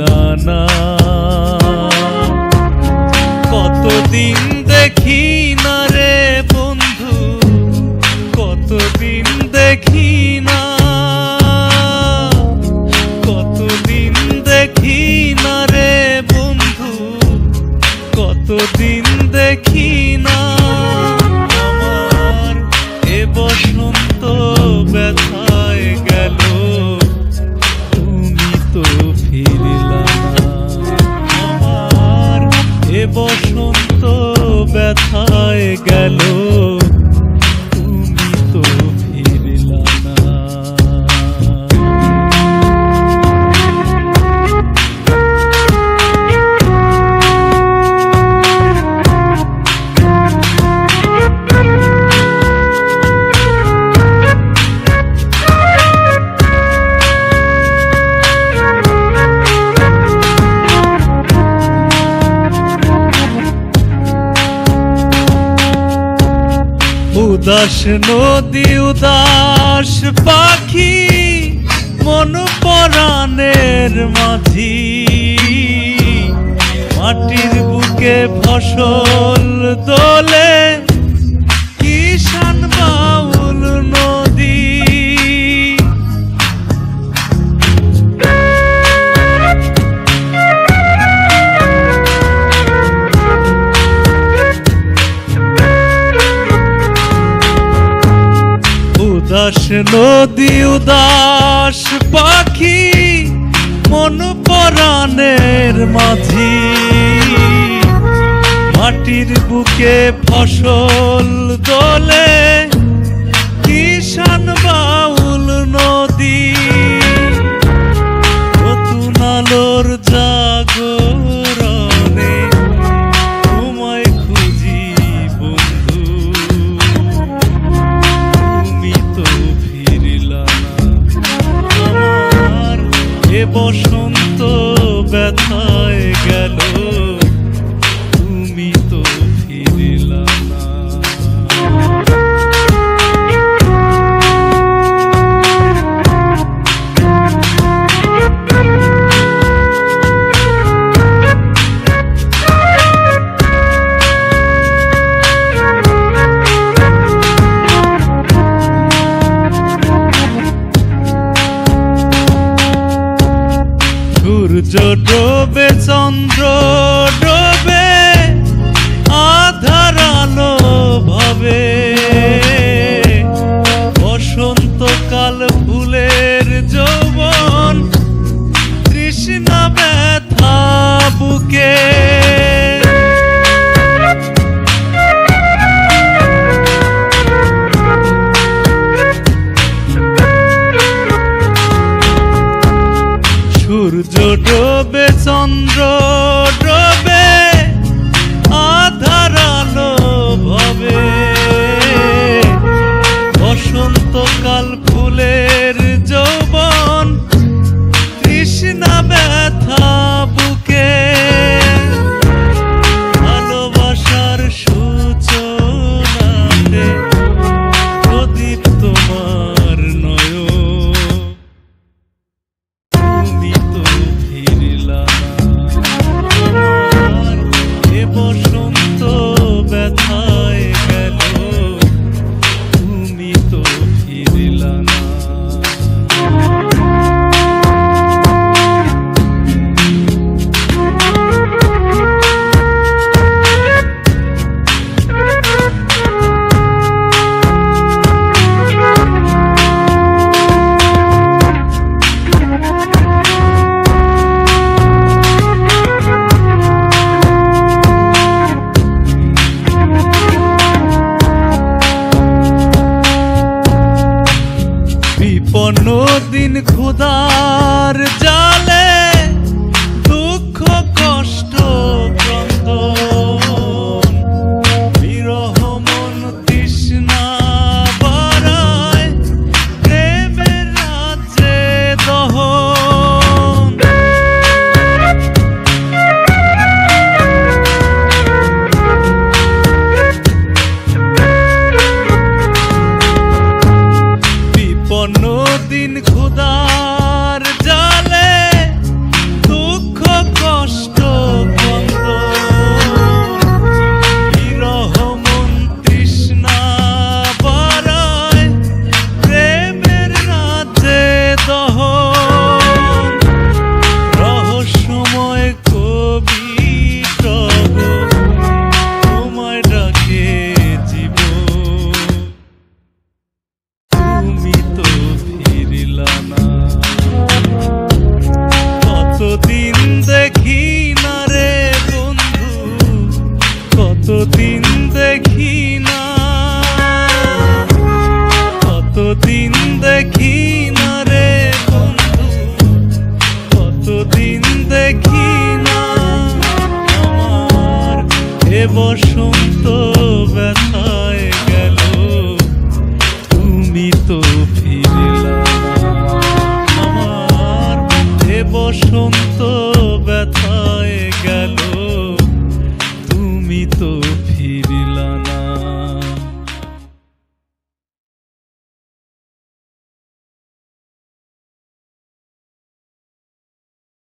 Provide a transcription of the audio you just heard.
எல்லா এ বসন্ত ব্যথায় গেল। উদাস নদী উদাস পাখি মন পরাণের মাঝি। মাটির বুকে ফসল দোলে উদাস নদী উদাস পাখি মন পরাণের মাঝি। মাটির বুকে ফসল দলে কিষান বাউ বসন্ত ব্যথায় গেল। সূর্য ডোবে চন্দ্র ஒன்றோ দিন খুদা বসন্ত ব্যথায়